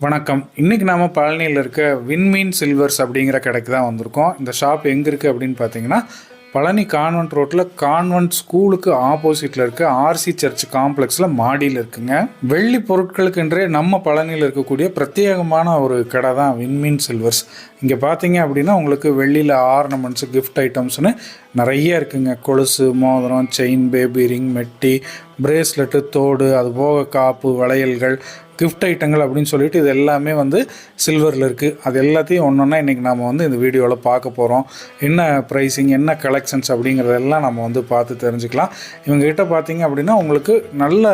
வணக்கம். இன்றைக்கி நாம் பழனியில் இருக்க விண்மீன் சில்வர்ஸ் அப்படிங்கிற கடைக்கு தான் வந்திருக்கோம். இந்த ஷாப் எங்கே இருக்குது அப்படின்னு பார்த்தீங்கன்னா பழனி கான்வென்ட் ரோட்டில் கான்வென்ட் ஸ்கூலுக்கு ஆப்போசிட்டில் இருக்க ஆர்சி சர்ச் காம்ப்ளெக்ஸில் மாடியில் இருக்குங்க. வெள்ளி பொருட்களுக்கென்றே நம்ம பழனியில் இருக்கக்கூடிய பிரத்யேகமான ஒரு கடை தான் விண்மீன் சில்வர்ஸ் இங்கே பார்த்தீங்க அப்படின்னா உங்களுக்கு வெள்ளியில் ஆர்னமெண்ட்ஸு கிஃப்ட் ஐட்டம்ஸ்னு நிறைய இருக்குங்க. கொலுசு மோதிரம் செயின் பேபி ரிங் மெட்டி பிரேஸ்லெட்டு தோடு அது போக காப்பு வளையல்கள் கிஃப்ட் ஐட்டங்கள் அப்படின்னு சொல்லிட்டு இது எல்லாமே வந்து சில்வரில் இருக்குது அது எல்லாத்தையும் ஒன்று ஒன்றா இன்றைக்கி நம்ம வந்து இந்த வீடியோவில் பார்க்க போகிறோம் என்ன ப்ரைஸிங் என்ன கலெக்ஷன்ஸ் அப்படிங்கிறதெல்லாம் நம்ம வந்து பார்த்து தெரிஞ்சுக்கலாம். இவங்ககிட்ட பார்த்தீங்க அப்படின்னா உங்களுக்கு நல்ல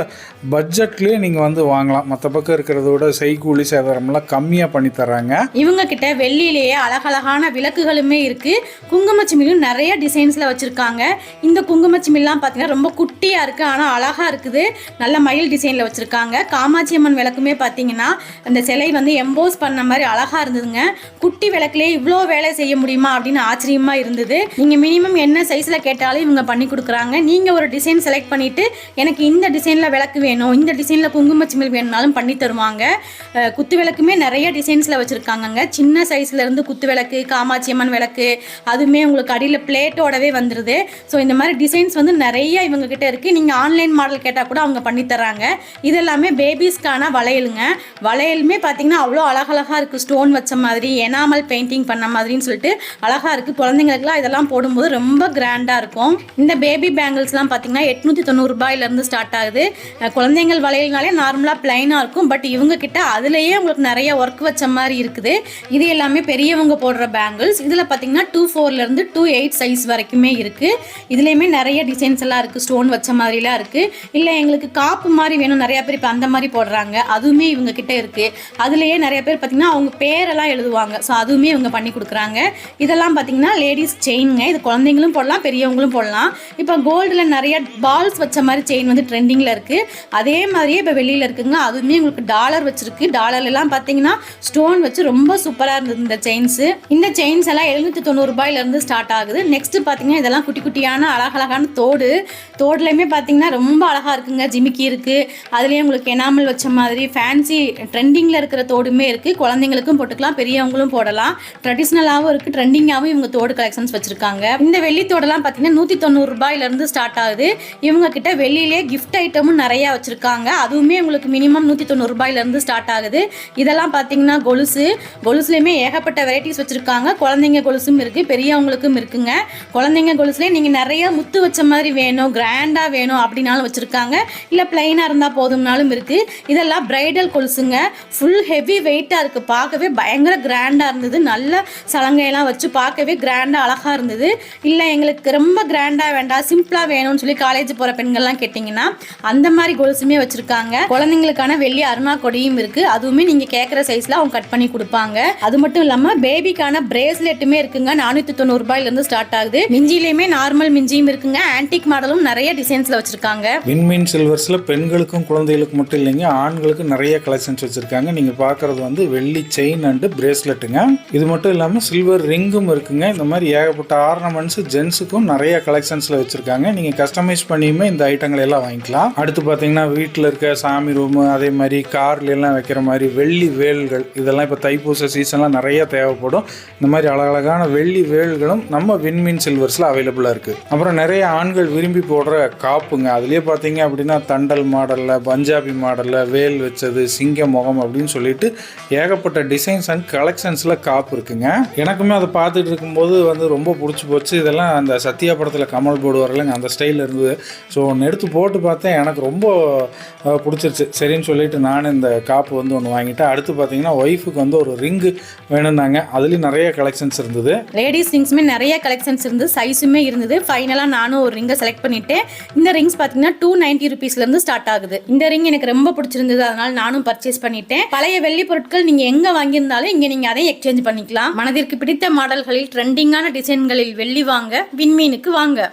பட்ஜெட்லேயே நீங்கள் வந்து வாங்கலாம். மற்ற பக்கம் இருக்கிறத விட செய்கூலி சேதாரம்லாம் கம்மியாக பண்ணி தராங்க இவங்க கிட்ட வெள்ளியிலேயே அழகழகான விளக்குகளுமே இருக்குது குங்குமச்சிமிலும் நிறைய டிசைன்ஸில் வச்சுருக்காங்க. இந்த குங்குமச்சிமில்லாம் பார்த்தீங்கன்னா ரொம்ப குட்டியாக இருக்குது ஆனால் அழகாக அழகாக இருக்குது. நல்ல மயில் டிசைனில் வச்சுருக்காங்க. காமாட்சி அம்மன் விளக்குமே பார்த்தீங்கன்னா அந்த சிலை வந்து எம்போஸ் பண்ண மாதிரி அழகாக இருந்ததுங்க. குட்டி விளக்குலேயே இவ்வளோ வேலை செய்ய முடியுமா அப்படின்னு ஆச்சரியமாக இருந்தது. நீங்கள் மினிமம் என்ன சைஸில் கேட்டாலும் இவங்க பண்ணி கொடுக்குறாங்க. நீங்கள் ஒரு டிசைன் செலக்ட் பண்ணிவிட்டு எனக்கு இந்த டிசைனில் விளக்கு வேணும் இந்த டிசைனில் குங்குமச்சிமில் வேணும்னாலும் பண்ணி தருவாங்க. குத்து விளக்குமே நிறைய டிசைன்ஸில் வச்சுருக்காங்கங்க. சின்ன சைஸ்லேருந்து குத்து விளக்கு காமாட்சி அம்மன் விளக்கு அதுவுமே உங்களுக்கு அடியில் பிளேட்டோடவே வந்துடுது ஸோ இந்த மாதிரி டிசைன்ஸ் வந்து நிறைய இவங்ககிட்ட இருக்குது நீங்கள் ஆன்லைன் மாடல் கேட்டால் கூட அவங்க பண்ணித்தராங்க இது எல்லாமே பேபிஸ்க்கான வளையலுங்க. வளையலுமே பார்த்தீங்கன்னா அவ்வளோ அழகழகாக இருக்குது ஸ்டோன் வச்ச மாதிரி எனாமல் பெயிண்டிங் பண்ண மாதிரின்னு சொல்லிட்டு அழகாக இருக்குது குழந்தைங்களுக்குலாம் இதெல்லாம் போடும்போது ரொம்ப கிராண்டாக இருக்கும். இந்த பேபி பேங்கிள்ஸ்லாம் பார்த்தீங்கன்னா எட்நூற்றி தொண்ணூறுபாயிலேருந்து ஸ்டார்ட் ஆகுது. குழந்தைங்கள் வளையல்னாலே நார்மலாக பிளைனாக இருக்கும். பட் இவங்க கிட்ட அதுலேயே உங்களுக்கு நிறைய ஒர்க் வச்ச மாதிரி இருக்குது. இது எல்லாமே பெரியவங்க போடுற பேங்கிள்ஸ் இதில் பார்த்தீங்கன்னா டூ ஃபோர்லேருந்து டூ எயிட் சைஸ் வரைக்குமே இருக்குது இதுலேயுமே நிறைய டிசைன்ஸ் எல்லாம் இருக்குது ஸ்டோன் வச்ச மாதிரிலாம் இருக்குது இல்லை எங்களுக்கு காப்பு மாதிரி வேணும். நிறைய பேர் இப்போ அந்த மாதிரி போடுறாங்க. அதுவுமே இவங்க கிட்ட இருக்குது அதுலேயே நிறைய பேர் பார்த்தீங்கன்னா அவங்க பேரெல்லாம் எழுதுவாங்க. ஸோ அதுவுமே இவங்க பண்ணி கொடுக்குறாங்க. இதெல்லாம் பார்த்தீங்கன்னா லேடிஸ் செயினுங்க இது குழந்தைங்களும் போடலாம் பெரியவங்களும் போடலாம். இப்போ கோல்டில் நிறைய பால்ஸ் வச்ச மாதிரி செயின் வந்து ட்ரெண்டிங்கில் இருக்குது அதே மாதிரியே இப்போ வெளியில் இருக்குங்க. அதுவுமே உங்களுக்கு டாலர் வச்சுருக்கு. டாலர்லாம் பார்த்தீங்கன்னா ஸ்டோன் வச்சு ரொம்ப சூப்பராக இருந்தது இந்த செயின்ஸு இந்த செயின்ஸ் எல்லாம் எழுநூற்றி தொண்ணூறுபாயிலேருந்து ஸ்டார்ட் ஆகுது. நெக்ஸ்ட் பார்த்தீங்கன்னா இதெல்லாம் குட்டி குட்டியான அழகழகான தோடு. தோடுலையுமே பார்த்தீங்கன்னா ரொம்ப ரொம்ப அழகாக இருக்குங்க. ஜிமிக்கி இருக்குது அதுலேயே உங்களுக்கு எனாமல் வச்ச மாதிரி ஃபேன்சி ட்ரெண்டிங்கில் இருக்கிற தோடுமே இருக்குது குழந்தைங்களுக்கும் போட்டுக்கலாம் பெரியவங்களும் போடலாம். ட்ரெடிஷ்னலாகவும் இருக்குது ட்ரெண்டிங்காகவும் இவங்க தோடு கலெக்ஷன்ஸ் வச்சுருக்காங்க. இந்த வெள்ளி தோடெல்லாம் பார்த்தீங்கன்னா நூற்றி தொண்ணூறுபாயிலேருந்து ஸ்டார்ட் ஆகுது. இவங்க கிட்ட வெளியிலே கிஃப்ட் ஐட்டமும் நிறையா வச்சுருக்காங்க. அதுவுமே உங்களுக்கு மினிமம் நூற்றி தொண்ணூறுபாயிலேருந்து ஸ்டார்ட் ஆகுது. இதெல்லாம் பார்த்தீங்கன்னா கொலுசு. கொலுசுலேயுமே ஏகப்பட்ட வெரைட்டிஸ் வச்சுருக்காங்க. குழந்தைங்க கொலுசும் இருக்குது பெரியவங்களுக்கும் இருக்குங்க. குழந்தைங்க கொலுசுலேயே நீங்கள் நிறைய முத்து வச்ச மாதிரி வேணும் கிராண்டாக வேணும் அப்படின்னாலும் வச்சுருக்காங்க. இல்லை பிளெயினாக இருந்தால் போதும்னாலும் இருக்குது இதெல்லாம் பிரைடல் கொலுசுங்க. ஃபுல் ஹெவி வெயிட்டாக இருக்குது பார்க்கவே பயங்கர கிராண்டாக இருந்தது. நல்ல சலங்கையெல்லாம் வச்சு பார்க்கவே கிராண்டாக அழகாக இருந்தது. இல்லை எங்களுக்கு ரொம்ப கிராண்டாக வேண்டாம். சிம்பிளாக வேணும்னு சொல்லி காலேஜ் போகிற பெண்கள்லாம் கேட்டிங்கன்னா அந்த மாதிரி கொலுசுமே வச்சுருக்காங்க. குழந்தைங்களுக்கான வெள்ளி அருணா கொடியும் இருக்குது அதுவுமே நீங்கள் கேட்குற சைஸில் அவங்க கட் பண்ணி கொடுப்பாங்க. அது மட்டும் இல்லாமல் பேபிக்கான பிரேஸ்லெட்டுமே இருக்குங்க. நானூற்றி தொண்ணூறுபாயிலேருந்து ஸ்டார்ட் ஆகுது. மிஞ்சிலையுமே நார்மல் மிஞ்சியும் இருக்குங்க. ஆன்டிக் மாடலும் நிறைய டிசைன்ஸில் வச்சுருக்காங்க. விண்மீன் சில்வர்ஸில் பெண்களுக்கும் குழந்தைகளுக்கும் மட்டும் இல்லைங்க ஆண்களுக்கும் நிறைய கலெக்ஷன்ஸ் வச்சுருக்காங்க. நீங்கள் பார்க்குறது வந்து வெள்ளி செயின் அண்டு பிரேஸ்லெட்டுங்க இது மட்டும் இல்லாமல் சில்வர் ரிங்கும் இருக்குங்க. இந்த மாதிரி ஏகப்பட்ட ஆர்னமெண்ட்ஸ் ஜென்ஸுக்கும் நிறைய கலெக்ஷன்ஸில் வச்சுருக்காங்க. நீங்கள் கஸ்டமைஸ் பண்ணியுமே இந்த ஐட்டங்களை எல்லாம் வாங்கிக்கலாம். அடுத்து பார்த்தீங்கன்னா வீட்டில் இருக்க சாமி ரூமு அதே மாதிரி கார்ல எல்லாம் வைக்கிற மாதிரி வெள்ளி வேல்கள் இதெல்லாம் இப்போ தைப்பூச சீசன்லாம் நிறைய தேவைப்படும். இந்த மாதிரி அழகழகான வெள்ளி வேல்களும் நம்ம விண்மீன் சில்வர்ஸில் அவைலபிளாக இருக்குது அப்புறம் நிறைய ஆண்கள் விரும்பி போடுற காப்புங்க. அதுலேயே பார்த்தீங்க அப்படின்னா தண்டல் மாடலில் பஞ்சாபி மாடலில் வேல் வச்சது சிங்க முகம் அப்படின்னு சொல்லிட்டு ஏகப்பட்ட டிசைன்ஸ் அண்ட் கலெக்ஷன்ஸில் காப்பு இருக்குங்க. எனக்குமே அதை பார்த்துட்டு இருக்கும்போது வந்து ரொம்ப பிடிச்சி போச்சு. இதெல்லாம் அந்த சத்யா படத்தில் கமல் போடுவார்லங்க அந்த ஸ்டைலில் இருந்தது. ஸோ ஒன்று எடுத்து போட்டு பார்த்தேன். எனக்கு ரொம்ப பிடிச்சிருச்சு. சரின்னு சொல்லிட்டு நான் இந்த காப்பு வந்து ஒன்று வாங்கிட்டேன். அடுத்து பார்த்தீங்கன்னா ஒய்ஃபுக்கு வந்து ஒரு ரிங்கு வேணும்னாங்க. அதுலேயும் நிறைய கலெக்ஷன்ஸ் இருந்தது. லேடிஸ் ரிங்ஸுமே நிறைய கலெக்ஷன்ஸ் இருந்து சைஸுமே இருந்தது. ஃபைனலாக நானும் ஒரு ரிங்கை செலக்ட் பண்ணிட்டேன். இந்த ரிங்ஸ் பார்த்தீங்கன்னா டூ நைன்ட்டி ருபீஸ்லேருந்து ஸ்டார்ட் ஆகுது. இந்த ரிங் எனக்கு ரொம்ப பிடிச்சிருந்தது அதனால நானும் பர்ச்சேஸ் பண்ணிட்டேன். பழைய வெள்ளி பொருட்கள் நீங்கள் எங்கே வாங்கியிருந்தாலும் இங்கே நீங்கள் அதை எக்ஸ்சேஞ்ச் பண்ணிக்கலாம். மனதிற்கு பிடித்த மாடல்களில் ட்ரெண்டிங்கான டிசைன்களில் வெள்ளி வாங்க விண்மீனுக்கு வாங்க.